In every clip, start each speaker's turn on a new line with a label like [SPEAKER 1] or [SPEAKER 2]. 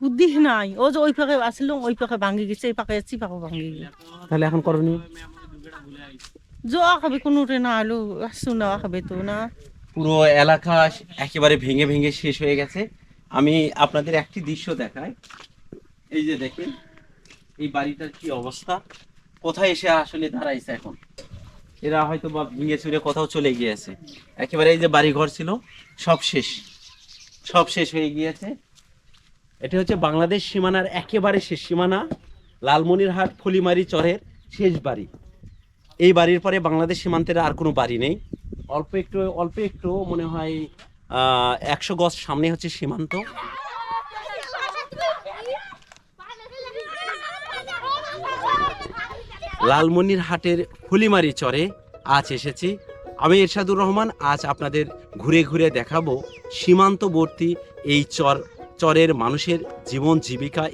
[SPEAKER 1] বুদ্ধি নাই। ও যে ওই পাকে আসলো ওই পাকে ভাঙি গেছে এই পাকে এসছি পাকে ভাঙি গেছে।
[SPEAKER 2] তাহলে এখন করণীয়
[SPEAKER 1] জোয়া খাবে কোনো না আলু আসছো না খাবে তো না।
[SPEAKER 2] পুরো এলাকা একেবারে ভেঙে ভেঙে শেষ হয়ে গেছে। আমি আপনাদের একটি দৃশ্য দেখাই। এই যে দেখেন এই বাড়িটার কি অবস্থা? কোথায় এসে আসলে দাঁড়াইছে এখন? এরা হয়তো বা ভেঙে চুরে কোথাও চলে গিয়েছে। একেবারে এই যে বাড়ি ঘর ছিল সব শেষ। সব শেষ হয়ে গিয়েছে। এটা হচ্ছে বাংলাদেশ সীমানার একেবারে শেষ সীমানা, লালমনিরহাট, ফলিমারি চরের শেষ বাড়ি। এই বাড়ির পরে বাংলাদেশ সীমান্তের আর কোনো বাড়ি নেই। অল্প একটু অল্প একটু মনে হয় একশো গজ সামনে হচ্ছে সীমান্ত। লালমনির হাটের ফুলিমারি চরে আজ এসেছি। আমি এরশাদুর রহমান, আজ আপনাদের ঘুরে ঘুরে দেখাবো সীমান্তবর্তী এই চর চরের মানুষের জীবন জীবিকা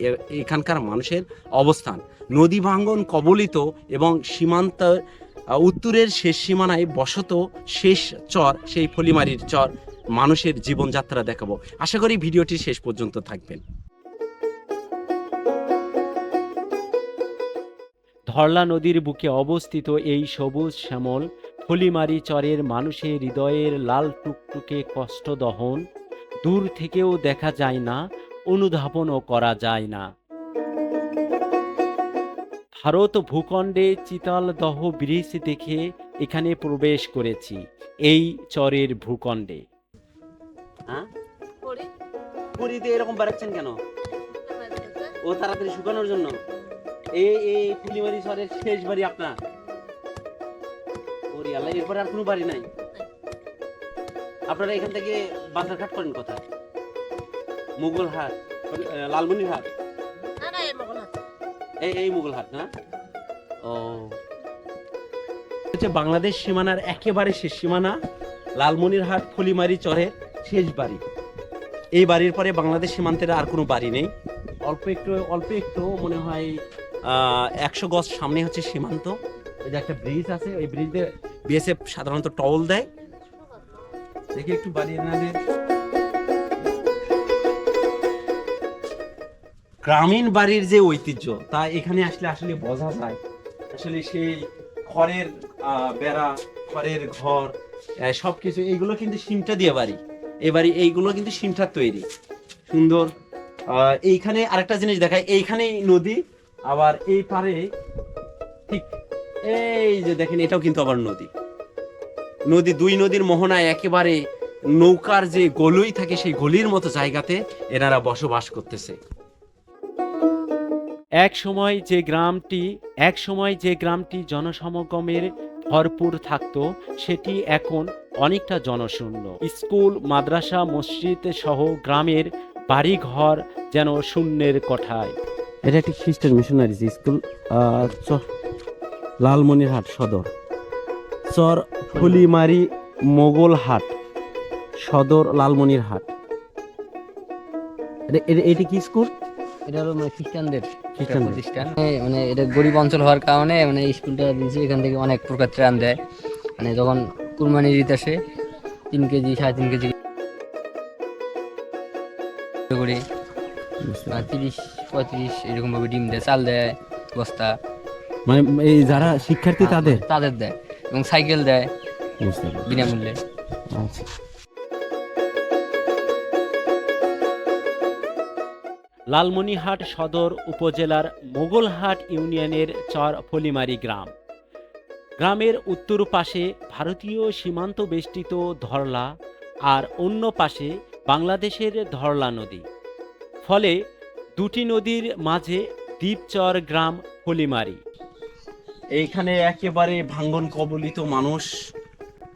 [SPEAKER 2] এখানকার মানুষের অবস্থান। নদী ভাঙ্গন কবলিত এবং সীমান্ত উত্তরের শেষ সীমানায় বসত শেষ চর, সেই ফলিমারির চর মানুষের জীবনযাত্রা দেখাবো। আশা করি ভিডিওটি শেষ পর্যন্ত থাকবেন।
[SPEAKER 3] ধরলা নদীর বুকে অবস্থিত এই সবুজ শ্যামল, ফলিমারি চরের মানুষের হৃদয়ের লাল টুকটুকে কষ্ট দহন দূর থেকেও দেখা যায় না অনুধাবনও করা যায় না। ভারত ভূখণ্ডে চিতালদহ ব্রিজ দেখে এখানে প্রবেশ করেছি এই চরের ভূখণ্ডে।
[SPEAKER 2] হ্যাঁ? পুরীতে এরকম বাড়াচ্ছেন কেন? ও তাড়াতাড়ি শুকানোর জন্য? এই এই ফুলিমারি শহরের শেষ বাড়ি আপনার। ওরে আল্লাহ এরপরে আর কোনো বাড়ি নাই। আপনারা এখান থেকে বাজার ঘাট করেন কোথায়? মুঘল হাট লালমনির হাট এই এই মুঘল হাট না? ও। হচ্ছে বাংলাদেশ সীমানার একেবারে শেষ সীমানা লালমনির হাট ফলিমারি চরের শেষ বাড়ি। এই বাড়ির পরে বাংলাদেশ সীমান্তের আর কোনো বাড়ি নেই। অল্প একটু অল্প একটু মনে হয় একশো গজ সামনে হচ্ছে সীমান্ত। এই যে একটা ব্রিজ আছে ওই ব্রিজে বিএসএফ সাধারণত টল দেয়। দেখি একটু বাড়ি এনাদের গ্রামীণ বাড়ির যে ঐতিহ্য, তা এখানে আসলে আসলে বোঝা যায়। আসলে সেই খড়ের বেড়া, খড়ের ঘর সবকিছু, এইগুলো কিন্তু সিমটা দিয়ে বাড়ি। এই বাড়ি, এইগুলো কিন্তু সিমটার তৈরি। সুন্দর। এইখানে আরেকটা জিনিস দেখায় এইখানেই নদী, আবার এই পারে ঠিক এই যে দেখেন, এটাও কিন্তু আবার নদী। নদী, দুই নদীর মোহনায় একেবারে নৌকার যে গলুই থাকে সেই গলির মতো জায়গাতে এনারা বসবাস করতেছে।
[SPEAKER 3] এক সময় যে গ্রামটি, এক সময় যে গ্রামটি জনসমাগমের ভরপুর থাকতো, সেটি এখন অনেকটা জনশূন্য। স্কুল, মাদ্রাসা, মসজিদ সহ গ্রামের বাড়িঘর যেন শূন্যের কোঠায়।
[SPEAKER 2] এটা একটি খ্রিস্টান মিশনারি স্কুল লালমনিরহাট সদর। চর ফুলিমারি মোগল হাট সদর লালমনিরহাট এটি কি স্কুল?
[SPEAKER 4] এটা হলো মানে খ্রিস্টানদের প্রতিষ্ঠান। মানে- মানে এটা গরিব অঞ্চল হওয়ার কারণে মানে স্কুলটা দিয়েছে এখান থেকে অনেক প্রকার ত্রাণ দেয়। মানে যখন ঈদ আসে তিন কেজি সাড়ে তিন কেজি করে বা তিরিশ পঁয়ত্রিশ এরকম ভাবে ডিম দেয় চাল দেয় বস্তা।
[SPEAKER 2] মানে এই যারা শিক্ষার্থী তাদের?
[SPEAKER 4] তাদের দেয়। এবং সাইকেল দেয় বিনামূল্যে।
[SPEAKER 2] আচ্ছা।
[SPEAKER 3] লালমনিহাট সদর উপজেলার মোগলহাট ইউনিয়নের চর ফলিমারি গ্রাম। গ্রামের উত্তর পাশে ভারতীয় সীমান্ত বেষ্টিত ধরলা আর অন্য পাশে বাংলাদেশের ধরলা নদী। ফলে দুটি নদীর মাঝে দ্বীপচর গ্রাম ফলিমারি।
[SPEAKER 2] এইখানে একেবারে ভাঙ্গন কবলিত মানুষ,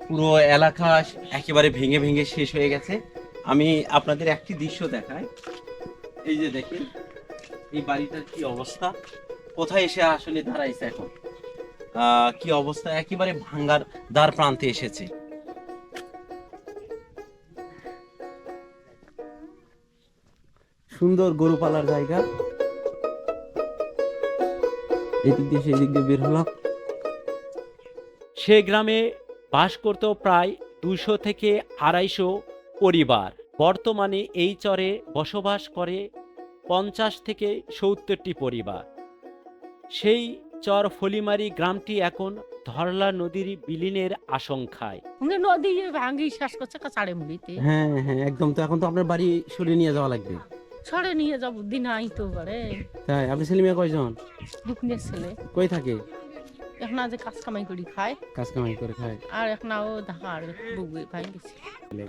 [SPEAKER 2] পুরো এলাকা একেবারে ভেঙে ভেঙে শেষ হয়ে গেছে। আমি আপনাদের একটি দৃশ্য দেখাই। এই যে দেখেন, এই বাড়িটার কি অবস্থা? কোথায় এসে আসলে দাঁড়াইছে এখন? কি অবস্থা? একেবারে ভাঙ্গার দ্বার প্রান্তে এসেছে। সুন্দর গরু পালার জায়গা। এদিক দিয়ে সেই দিক দিয়ে বের হলাম।
[SPEAKER 3] সে গ্রামে বাস করত প্রায় দুশো থেকে আড়াইশো পরিবার। বর্তমানে এই চরে বসবাস করে পঞ্চাশ থেকে সত্তরটি পরিবার। সেই চর ফলিমারি গ্রামটি এখন ধরলা নদীর বিলীনের আশঙ্কায়।
[SPEAKER 1] নদী ভাঙ্গি শেষ করছে মুড়িতে।
[SPEAKER 2] হ্যাঁ হ্যাঁ একদম। তো এখন তো আপনার বাড়ি সরিয়ে নিয়ে যাওয়া লাগবে।
[SPEAKER 1] ছড়ে নিয়ে যাব দিন আইতো পারে
[SPEAKER 2] তাই? আপনি ছেলে মেয়ে কয়জন?
[SPEAKER 1] ছেলে।
[SPEAKER 2] কই থাকে?
[SPEAKER 1] এখন আজ কাজ কামাই করি খায়।
[SPEAKER 2] কাজ কামাই করে খায়।
[SPEAKER 1] আর এখন ও ঢাকার বুকে ভাঙ্গিছে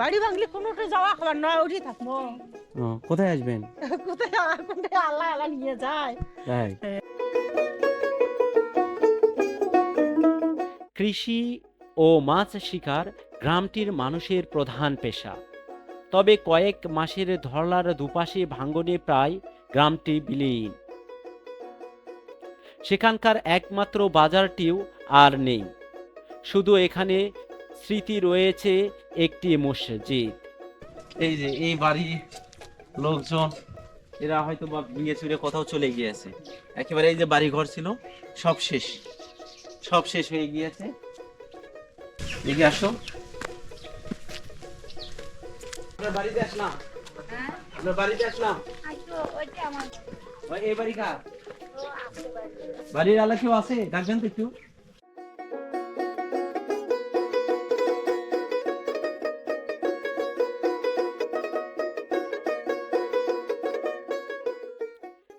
[SPEAKER 1] বাড়ি ভাঙলে কোনোটা যাওয়া খাবার নয় উঠে থাকব।
[SPEAKER 2] ও কোথায় আসবেন?
[SPEAKER 1] কোথায় কোথায় আল্লাহ আল্লাহ নিয়ে যায়।
[SPEAKER 2] তাই?
[SPEAKER 3] কৃষি ও মাছ শিকার গ্রামটির মানুষের প্রধান পেশা। তবে কয়েক মাসের ধরলার দুপাশে ভাঙ্গনে প্রায় গ্রামটি বিলীন। সেখানকার একমাত্র বাজারটিও আর নেই। শুধু এখানে স্মৃতি রয়েছে একটি মসজিদ।
[SPEAKER 2] এই যে, এই বাড়ি লোকজন, এরা হয়তো বা ভেঙে চুরে কোথাও চলে গিয়েছে। একেবারে এই যে বাড়ি ঘর ছিল, সব শেষ। সব শেষ হয়ে গিয়েছে। এগিয়ে আসো। আপনার বাড়িতে আসলাম। আপনার বাড়িতে আসলাম। এই বাড়ি কার? বাড়ির আলা কেউ আছে? ডাকবেন তো একটু।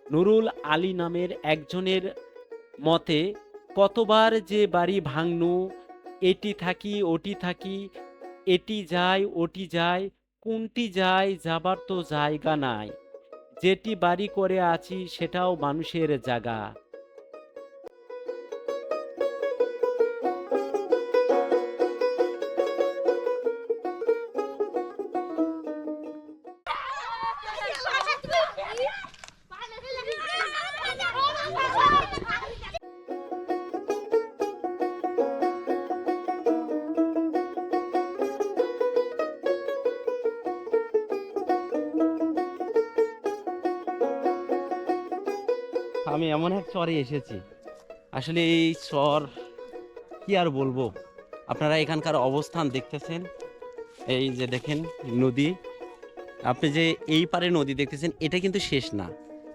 [SPEAKER 3] নুরুল আলী নামের একজনের মতে কতবার যে বাড়ি ভাঙনু এটি থাকি ওটি থাকি এটি যায় ওটি যায় কোনটি যায় যাবার তো জায়গা নাই। যেটি বাড়ি করে আছি সেটাও মানুষের জায়গা
[SPEAKER 2] আমি এমন এক চরে এসেছি। আসলে এই চর, কি আর বলব? আপনারা এখানকার অবস্থান দেখতেছেন? এই যে দেখেন নদী। আপনি যে এই পারে নদী দেখতেছেন, এটা কিন্তু শেষ না।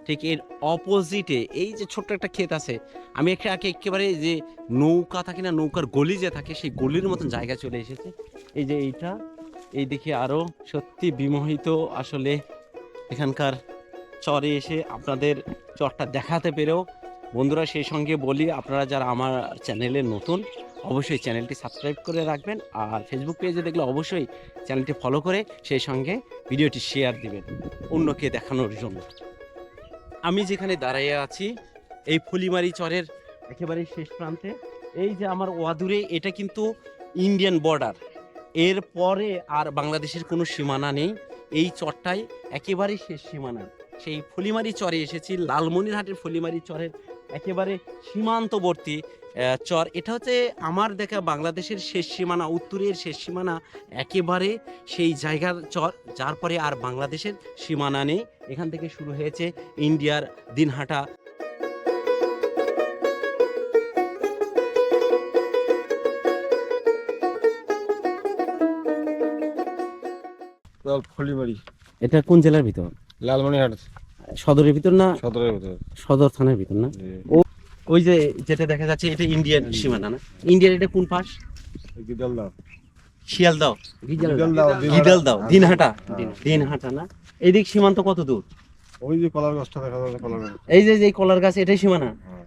[SPEAKER 2] ঠিক এর অপোজিটে এই যে ছোট্ট একটা ক্ষেত আছে, আমি একটা একে- একেবারে যে নৌকা থাকে না, নৌকার গলি যে থাকে, সেই গলির মতন জায়গা চলে এসেছে। এই যে এইটা, এই দেখে আরও সত্যি বিমোহিত আসলে এখানকার চরে এসে আপনাদের চরটা দেখাতে পেরেও বন্ধুরা সেই সঙ্গে বলি, আপনারা যারা আমার চ্যানেলে নতুন, অবশ্যই চ্যানেলটি সাবস্ক্রাইব করে রাখবেন আর ফেসবুক পেজে দেখলে অবশ্যই চ্যানেলটি ফলো করে সেই সঙ্গে ভিডিওটি শেয়ার দিবেন, অন্যকে দেখানোর জন্য। আমি যেখানে দাঁড়াইয়ে আছি, এই ফুলিমারি চরের একেবারে শেষ প্রান্তে, এই যে আমার ওয়াদুরে, এটা কিন্তু ইন্ডিয়ান বর্ডার এর পরে আর বাংলাদেশের কোনো সীমানা নেই, এই চরটাই একেবারে শেষ সীমানা। সেই ফুলিমারি চরে এসেছি লালমনিরহাটের ফুলিমারি চরের একেবারে সীমান্তবর্তী চর। এটা হচ্ছে আমার দেখা বাংলাদেশের শেষ সীমানা উত্তরের শেষ সীমানা একেবারে সেই জায়গার চর যার পরে আর বাংলাদেশের সীমানা নেই। এখান থেকে শুরু হয়েছে ইন্ডিয়ার দিনহাটা।
[SPEAKER 5] ফলিমারি।
[SPEAKER 2] এটা কোন জেলার ভিতর?
[SPEAKER 5] লালমনিহাট
[SPEAKER 2] সদরের ভিতর না?
[SPEAKER 5] সদরের ভিতর।
[SPEAKER 2] সদর থানার ভিতর না? ওই যে যেটা দেখা যাচ্ছে এটা ইন্ডিয়ান সীমানা না? ইন্ডিয়ার এটা কোন পাশ? শিয়ালদাও গিদালদাও দিনহাটা। দিনহাটা। না? এইদিক সীমান্ত কত দূর?
[SPEAKER 5] ওই যে কলার গাছটা দেখা যাচ্ছে কলার গাছ।
[SPEAKER 2] এই যে যে কলার গাছ এটাই সীমানা?
[SPEAKER 5] হ্যাঁ।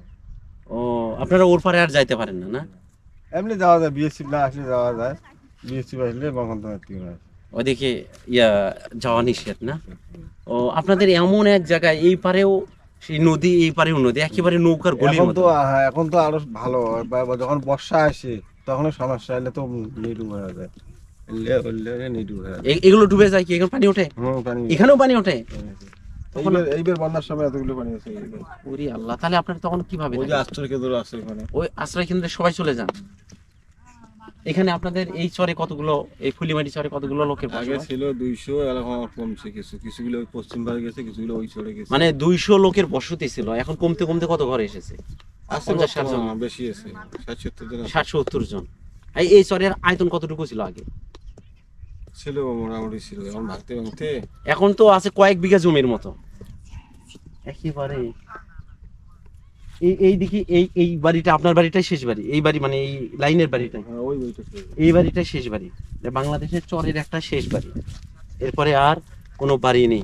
[SPEAKER 2] ও আপনারা ওর পারে আর যাইতে পারেন না না?
[SPEAKER 5] এমনি যাওয়া যায় বিএসসি না আসলে যাওয়া যায়। বিএসসি আসলে হয়
[SPEAKER 2] ওদিকে ইয়া যাওয়া নিষেধ না? ও আপনাদের এমন এক জায়গায় এই পারেও সেই নদী এই পারেও নদী একেবারে নৌকার
[SPEAKER 5] এখন তো এখন তো আরও ভালো যখন বর্ষা আসে তখন সমস্যা তো নিডু হয়ে যায়।
[SPEAKER 2] এগুলো ডুবে যায় কি? এখানে পানি ওঠে? এখানেও পানি ওঠে? তখন-
[SPEAKER 5] এইবার এইবার বন্যার সময় এতগুলো পানি আছে।
[SPEAKER 2] ওরে আল্লাহ তাহলে আপনারা তখন কীভাবে
[SPEAKER 5] ওই যে
[SPEAKER 2] থাকেন?
[SPEAKER 5] আশ্চর্য কেন্দ্র আছে ওখানে।
[SPEAKER 2] ওই আশ্রয় কেন্দ্রে সবাই চলে যান? এখানে আপনাদের এই চরে কতগুলো এই ফুলিমারি চরে কতগুলো লোকের
[SPEAKER 5] আগে ছিল দুইশো এখন কমছে কিছু। কিছুগুলো ওই পশ্চিম পাড়ে গেছে কিছুগুলো ওই চলে গেছে।
[SPEAKER 2] মানে দুইশো লোকের বসতি ছিল এখন কমতে কমতে কত ঘরে এসেছে?
[SPEAKER 5] আছে
[SPEAKER 2] পঞ্চাশ ষাট জন।
[SPEAKER 5] বেশি আছে ষাট সত্তর জন।
[SPEAKER 2] ষাট সত্তর জন। এই এই চরের আয়তন কতটুকু ছিল আগে?
[SPEAKER 5] ছিল মোটামুটি ছিল এখন ভাঙতে ভাঙতে
[SPEAKER 2] এখন তো আছে কয়েক বিঘা জমির মতো। একেবারে। এই এই দিকে এই এই বাড়িটা আপনার বাড়িটাই শেষ বাড়ি। এই বাড়ি মানে এই লাইনের বাড়িটাই।
[SPEAKER 5] হ্যাঁ, ওই
[SPEAKER 2] এই বাড়িটাই শেষ বাড়ি। বাংলাদেশের চরের একটা শেষ বাড়ি। এরপরে আর কোনো বাড়ি নেই।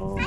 [SPEAKER 2] ও.